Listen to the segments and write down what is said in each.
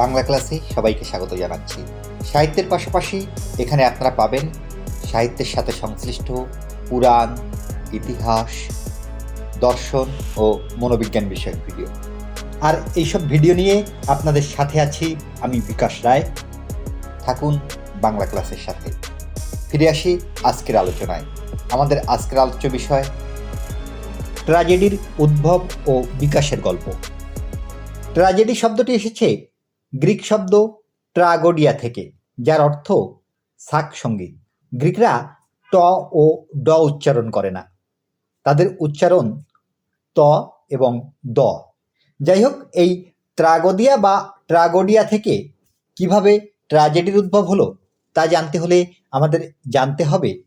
বাংলা ক্লাসে সবাইকে স্বাগত জানাচ্ছি। সাহিত্যের পাশাপাশি এখানে আপনারা পাবেন সাহিত্যের সাথে সংশ্লিষ্ট পুরাণ, ইতিহাস, দর্শন ও মনোবিজ্ঞান বিষয়ক ভিডিও। আর এইসব ভিডিও নিয়ে আপনাদের সাথে আছি আমি বিকাশ রায়। থাকুন বাংলা ক্লাসের সাথে। ফিরে আসি আজকের আলোচনায়। আমাদের আজকের আলোচ্য বিষয় ট্র্যাজেডির উদ্ভব ও বিকাশের গল্প। ট্র্যাজেডি শব্দটি এসেছে গ্রিক শব্দ ট্রাগোডিয়া থেকে, যার অর্থ শাক সংগীত গ্রিকরা ট ও ড উচ্চারণ করে না। তাদের উচ্চারণ ত এবং দ। যাই হোক, এই ট্রাগোডিয়া বা ট্রাগোডিয়া থেকে কীভাবে ট্র্যাজেডির উদ্ভব হলো, তা জানতে হলে আমাদের জানতে হবে।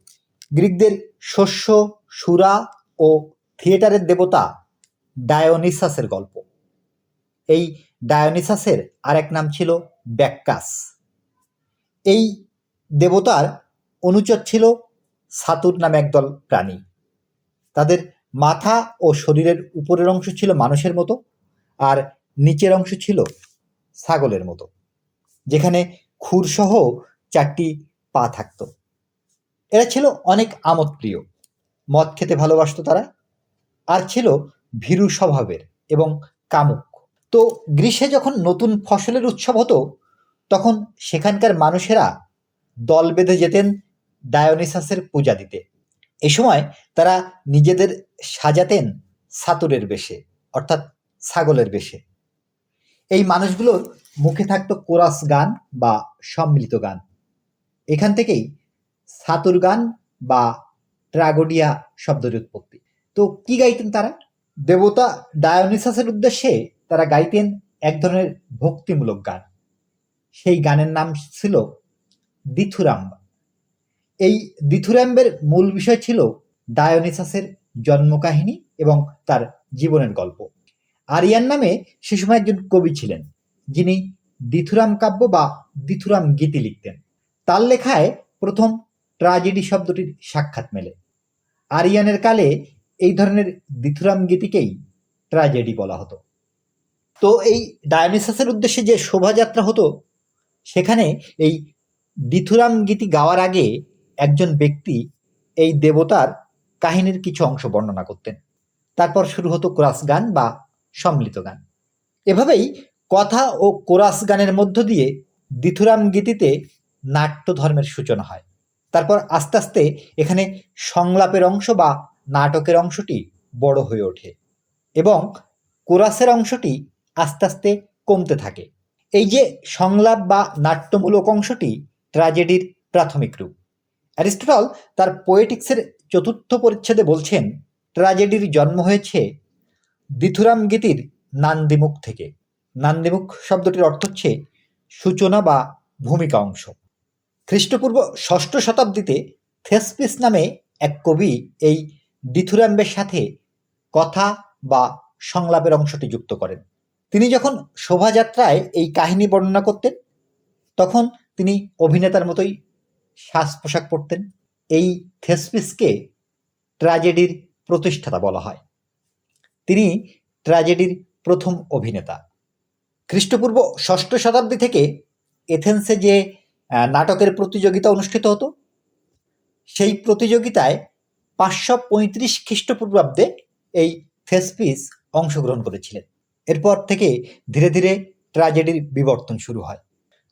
গ্রিকদের শস্য, সুরা ও থিয়েটারের দেবতা ডায়োনিসাসের গল্প। এই ডায়োনিসাসের আরেক নাম ছিল ব্যাক্কাস এই দেবতার অনুচর ছিল সাতুর নামে একদল প্রাণী। তাদের মাথা ও শরীরের উপরের অংশ ছিল মানুষের মতো আর নিচের অংশ ছিল ছাগলের মতো। যেখানে খুরসহ চারটি পা থাকত। এরা ছিল অনেক আমোদপ্রিয়। মদ খেতে ভালোবাসত তারা। আর ছিল ভীরু স্বভাবের এবং কামুক। তো গ্রীষ্মে যখন নতুন ফসলের উৎসব হতো, তখন সেখানকার মানুষেরা দল বেঁধে যেতেন ডায়োনিসাসের পূজা দিতে। এ সময় তারা নিজেদের সাজাতেন সাতুরের বেশে, অর্থাৎ ছাগলের বেশে। এই মানুষগুলোর মুখে থাকতো কোরাস গান বা সম্মিলিত গান। এখান থেকেই সাতুর গান বা ট্রাগোডিয়া শব্দের উৎপত্তি। তো কি গাইতেন তারা? দেবতা ডায়োনিসাসের উদ্দেশ্যে তারা গাইতেন এক ধরনের ভক্তিমূলক গান। সেই গানের নাম ছিল দিথুরাম্ব। এই দিথুরাম্বের মূল বিষয় ছিল ডায়োনিসাসের জন্মকাহিনী এবং তার জীবনের গল্প। আরিয়ান নামে সে সময় একজন কবি ছিলেন, যিনি দিথুরাম কাব্য বা দিথুরাম গীতি লিখতেন। তার লেখায় প্রথম ট্রাজেডি শব্দটির সাক্ষাৎ মেলে। আরিয়ানের কালে এই ধরনের দিথুরাম গীতিকেই ট্রাজেডি বলা হতো। তো এই ডায়োনিসাসের উদ্দেশ্যে যে শোভাযাত্রা হতো, সেখানে এই দিথুরাম গীতি গাওয়ার আগে একজন ব্যক্তি এই দেবতার কাহিনীর কিছু অংশ বর্ণনা করতেন। তারপর শুরু হতো কোরাস গান বা সম্মিলিত গান। এভাবেই কথা ও কোরাস গানের মধ্য দিয়ে দিথুরাম গীতিতে নাট্য ধর্মের সূচনা হয়। তারপর আস্তে আস্তে এখানে সংলাপের অংশ বা নাটকের অংশটি বড় হয়ে ওঠে এবং কোরাসের অংশটি আস্তে আস্তে কমতে থাকে। এই যে সংলাপ বা নাট্যমূলক অংশটি ট্র্যাজেডির প্রাথমিক রূপ। অ্যারিস্টটল তার পোয়েটিক্সের চতুর্থ পরিচ্ছেদে বলছেন, ট্র্যাজেডির জন্ম হয়েছে দিথুরাম গীতির নান্দিমুখ থেকে। নান্দিমুখ শব্দটির অর্থ হচ্ছে সূচনা বা ভূমিকা অংশ। খ্রিস্টপূর্ব ষষ্ঠ শতাব্দীতে থেসপিস নামে এক কবি এই দিথুরাম্বের সাথে কথা বা সংলাপের অংশটি যুক্ত করেন। তিনি যখন শোভাযাত্রায় এই কাহিনী বর্ণনা করতেন, তখন তিনি অভিনেতার মতোই সাজ পোশাক পরতেন। এই থেসপিসকে ট্র্যাজেডির প্রতিষ্ঠাতা বলা হয়। তিনি ট্র্যাজেডির প্রথম অভিনেতা। খ্রিস্টপূর্ব ষষ্ঠ শতাব্দী থেকে এথেন্সে যে নাটকের প্রতিযোগিতা অনুষ্ঠিত হতো, সেই প্রতিযোগিতায় পাঁচশো পঁয়ত্রিশ খ্রিস্টপূর্বাব্দে এই থেসপিস অংশগ্রহণ করেছিলেন। এরপর থেকে ধীরে ধীরে ট্র্যাজেডির বিবর্তন শুরু হয়।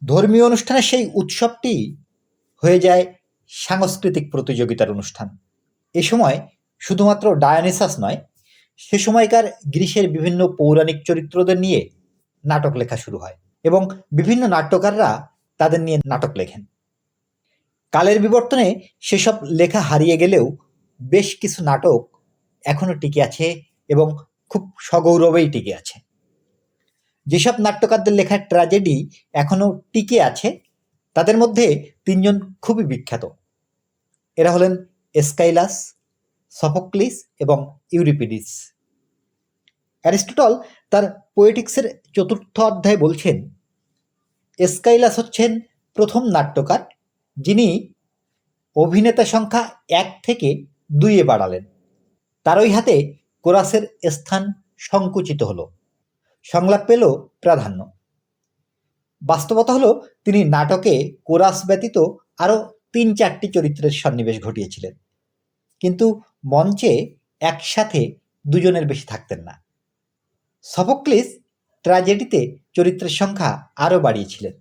ধর্মীয় অনুষ্ঠানের সেই উৎসবটি হয়ে যায় সাংস্কৃতিক প্রতিযোগিতার অনুষ্ঠান। এ সময় শুধুমাত্র ডায়ানিসাস নয়, সে সময়কার গ্রীসের বিভিন্ন পৌরাণিক চরিত্রদের নিয়ে নাটক লেখা শুরু হয় এবং বিভিন্ন নাট্যকাররা তাদের নিয়ে নাটক লেখেন। কালের বিবর্তনে সেসব লেখা হারিয়ে গেলেও বেশ কিছু নাটক এখনও টিকে আছে এবং খুব সগৌরবেই টিকে আছে। যেসব নাট্যকারদের লেখা ট্র্যাজেডি এখনও টিকে আছে, তাদের মধ্যে তিনজন খুবই বিখ্যাত। এরা হলেন এসকাইলাস, সফোক্লিস এবং ইউরিপিডিস। অ্যারিস্টটল তার পোয়েটিক্সের চতুর্থ অধ্যায় বলছেন, এসকাইলাস হচ্ছেন প্রথম নাট্যকার যিনি অভিনেতা সংখ্যা এক থেকে দুইয়ে বাড়ালেন। তারই হাতে কোরাসের স্থান সংকুচিত হলো। সংলাপ পেল প্রাধান্য। বাস্তবতা হলো, তিনি নাটকে কোরাস ব্যতীত আরও তিন চারটি চরিত্রের সন্নিবেশ ঘটিয়েছিলেন। কিন্তু মঞ্চে একসাথে দুজনের বেশি থাকতেন না। সফোক্লিস ট্র্যাজেডিতে চরিত্রের সংখ্যা আরও বাড়িয়েছিলেন।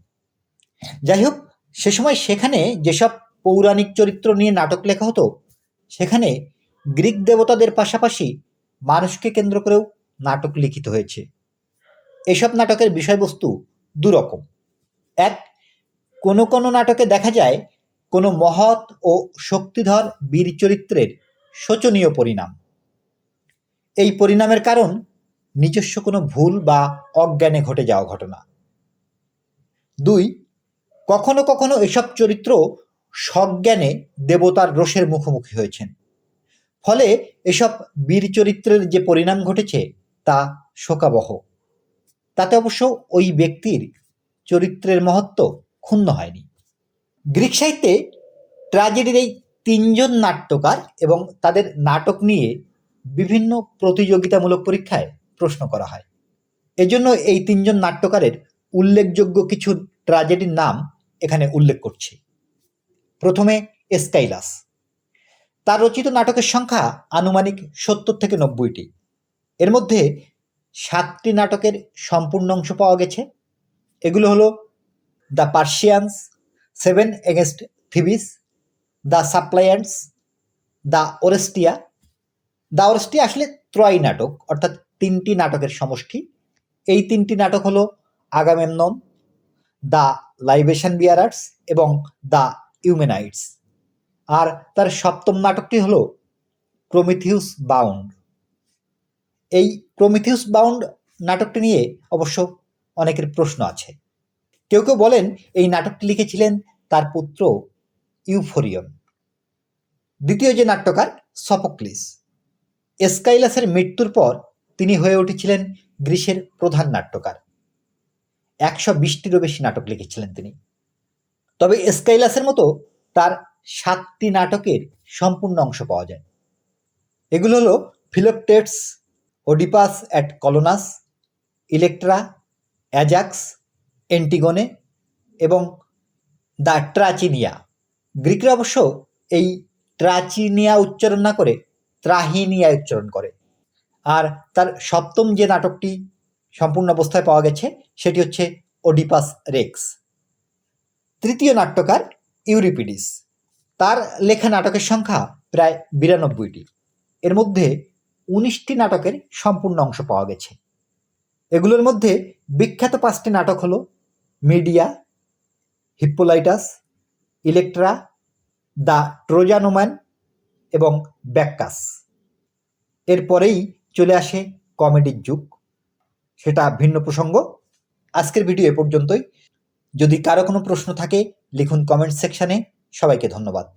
যাই হোক, সে সময় সেখানে যেসব পৌরাণিক চরিত্র নিয়ে নাটক লেখা হতো, সেখানে গ্রিক দেবতাদের পাশাপাশি মানুষকে কেন্দ্র করেও নাটক লিখিত হয়েছে। এসব নাটকের বিষয়বস্তু দুরকম। এক, কোনো কোনো নাটকে দেখা যায় কোনো মহৎ ও শক্তিধর বীর চরিত্রের শোচনীয় পরিণাম। এই পরিণামের কারণ নিজস্ব কোনো ভুল বা অজ্ঞানে ঘটে যাওয়া ঘটনা। দুই, কখনো কখনো এসব চরিত্র সজ্ঞানে দেবতার রোষের মুখোমুখি হয়েছেন। ফলে এসব বীর চরিত্রের যে পরিণাম ঘটেছে তা শোকাবহ। তাতে অবশ্য ওই ব্যক্তির চরিত্রের মহত্ব ক্ষুণ্ণ হয়নি। গ্রিক সাহিত্যে ট্র্যাজেডির এই তিনজন নাট্যকার এবং তাদের নাটক নিয়ে বিভিন্ন প্রতিযোগিতামূলক পরীক্ষায় প্রশ্ন করা হয়। এজন্য এই তিনজন নাট্যকারের উল্লেখযোগ্য কিছু ট্র্যাজেডির নাম এখানে উল্লেখ করছি। প্রথমে এসকাইলাস। তার রচিত নাটকের সংখ্যা আনুমানিক সত্তর থেকে নব্বইটি। এর মধ্যে সাতটি নাটকের সম্পূর্ণ অংশ পাওয়া গেছে। এগুলো হলো the Persians, seven against Thebes, the Suppliants, the Oresteia. The Oresteia আসলে ত্রয় নাটক, অর্থাৎ তিনটি নাটকের সমষ্টি। এই তিনটি নাটক হলো আগামেমনন, দ্য লাইবেশন বিয়ারার্স এবং দ্য ইউমেনাইটস আর তার সপ্তম নাটকটি হলো প্রমিথিউস বাউন্ড। এই প্রমিথিউস বাউন্ড নাটকটি নিয়ে অবশ্য অনেকের প্রশ্ন আছে। কেউ কেউ বলেন এই নাটকটি লিখেছিলেন তার পুত্র ইউফোরিয়ন। দ্বিতীয় যে নাট্যকার সপোক্লিস এসকাইলাসের মৃত্যুর পর তিনি হয়ে উঠেছিলেন গ্রীসের প্রধান নাট্যকার। একশো বিশটিরও বেশি নাটক লিখেছিলেন তিনি। তবে এসকাইলাসের মতো তার সাতটি নাটকের সম্পূর্ণ অংশ পাওয়া যায়। এগুলো হলো Philoctetes Oedipus at Colonus, Electra, Ajax, Antigone এবং দ্য ট্রাচিনিয়া। গ্রিকরা অবশ্য এই ট্রাচিনিয়া উচ্চারণ না করে ত্রাহিনিয়া উচ্চারণ করে। আর তার সপ্তম যে নাটকটি সম্পূর্ণ অবস্থায় পাওয়া গেছে, সেটি হচ্ছে ওডিপাস রেক্স। তৃতীয় নাট্যকার ইউরিপিডিস। তার লেখা নাটকের সংখ্যা প্রায় বিরানব্বইটি। এর মধ্যে উনিশটি নাটকের সম্পূর্ণ অংশ পাওয়া গেছে। এগুলোর মধ্যে বিখ্যাত পাঁচটি নাটক হলো Medea, Hippolytus, Electra, the Trojan women এবং ব্যাক্কাস। এরপরেই চলে আসে কমেডির যুগ। সেটা ভিন্ন প্রসঙ্গ। আজকের ভিডিও এ পর্যন্তই। যদি কারও কোনো প্রশ্ন থাকে, লিখুন কমেন্ট সেকশানে। সবাইকে ধন্যবাদ।